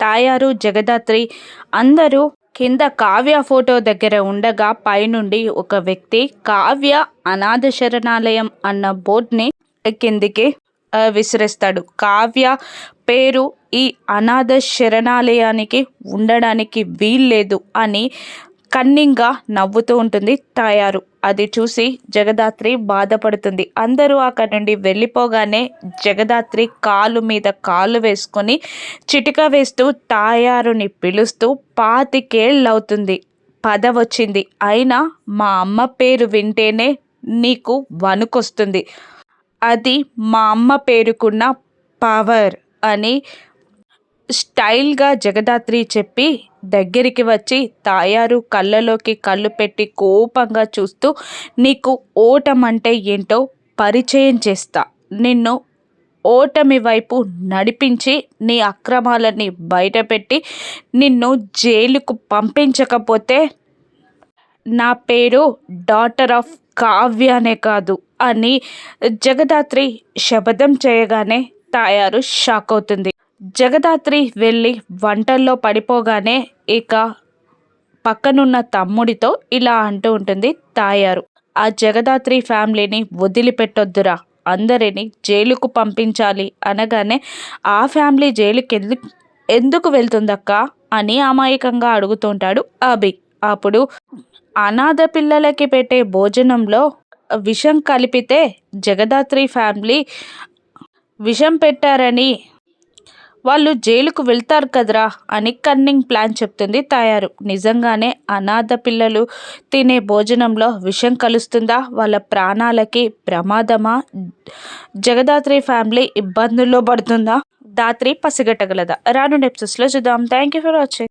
తాయారు జగదాత్రి అందరూ కింద కావ్య ఫోటో దగ్గర ఉండగా పైనుండి ఒక వ్యక్తి కావ్య అనాథ శరణాలయం అన్న బోర్డ్ని కిందికి విసిరేస్తాడు. కావ్య పేరు ఈ అనాథ శరణాలయానికి ఉండడానికి వీల్లేదు అని కన్నింగా నవ్వుతూ ఉంటుంది తాయారు. అది చూసి జగదాత్రి బాధపడుతుంది. అందరూ అక్కడి నుండి వెళ్ళిపోగానే జగదాత్రి కాలు మీద కాలు వేసుకొని చిటిక వేస్తూ తాయారుని పిలుస్తూ పాతికేళ్ళవుతుంది. పద వచ్చింది. అయినా మా అమ్మ పేరు వింటేనే నీకు వణుకొస్తుంది. అది మా అమ్మ పేరుకున్న పవర్ అని స్టైల్గా జగదాత్రి చెప్పి దగ్గరికి వచ్చి తాయారు కళ్ళలోకి కళ్ళు పెట్టి కోపంగా చూస్తూ నీకు ఓటం అంటే ఏంటో పరిచయం చేస్తా. నిన్ను ఓటమి వైపు నడిపించి నీ అక్రమాలని బయటపెట్టి నిన్ను జైలుకు పంపించకపోతే నా పేరు డాటర్ ఆఫ్ కావ్యనే కాదు అని జగదాత్రి శపథం చేయగానే తాయారు షాక్ అవుతుంది. జగదాత్రి వెళ్ళి వంటల్లో పడిపోగానే ఇక పక్కనున్న తమ్ముడితో ఇలా అంటూ ఉంటుంది తాయారు. ఆ జగదాత్రి ఫ్యామిలీని వదిలిపెట్టొద్దురా. అందరిని జైలుకు పంపించాలి అనగానే ఆ ఫ్యామిలీ జైలుకి ఎందుకు ఎందుకు వెళ్తుందక్క? అని అమాయకంగా అడుగుతుంటాడు అభి. అప్పుడు అనాథ పిల్లలకి పెట్టే భోజనంలో విషం కలిపితే జగదాత్రి ఫ్యామిలీ విషం పెట్టారని వాళ్ళు జైలుకు వెళ్తారు కదరా అని కన్నింగ్ ప్లాన్ చెప్తుంది తయారు. నిజంగానే అనాథ పిల్లలు తినే భోజనంలో విషం కలుస్తుందా? వాళ్ళ ప్రాణాలకి ప్రమాదమా? జగదాత్రి ఫ్యామిలీ ఇబ్బందుల్లో పడుతుందా? దాత్రి పసిగట్టగలదా? రాను ఎపిసోడ్స్లో చూద్దాం. Thank you for watching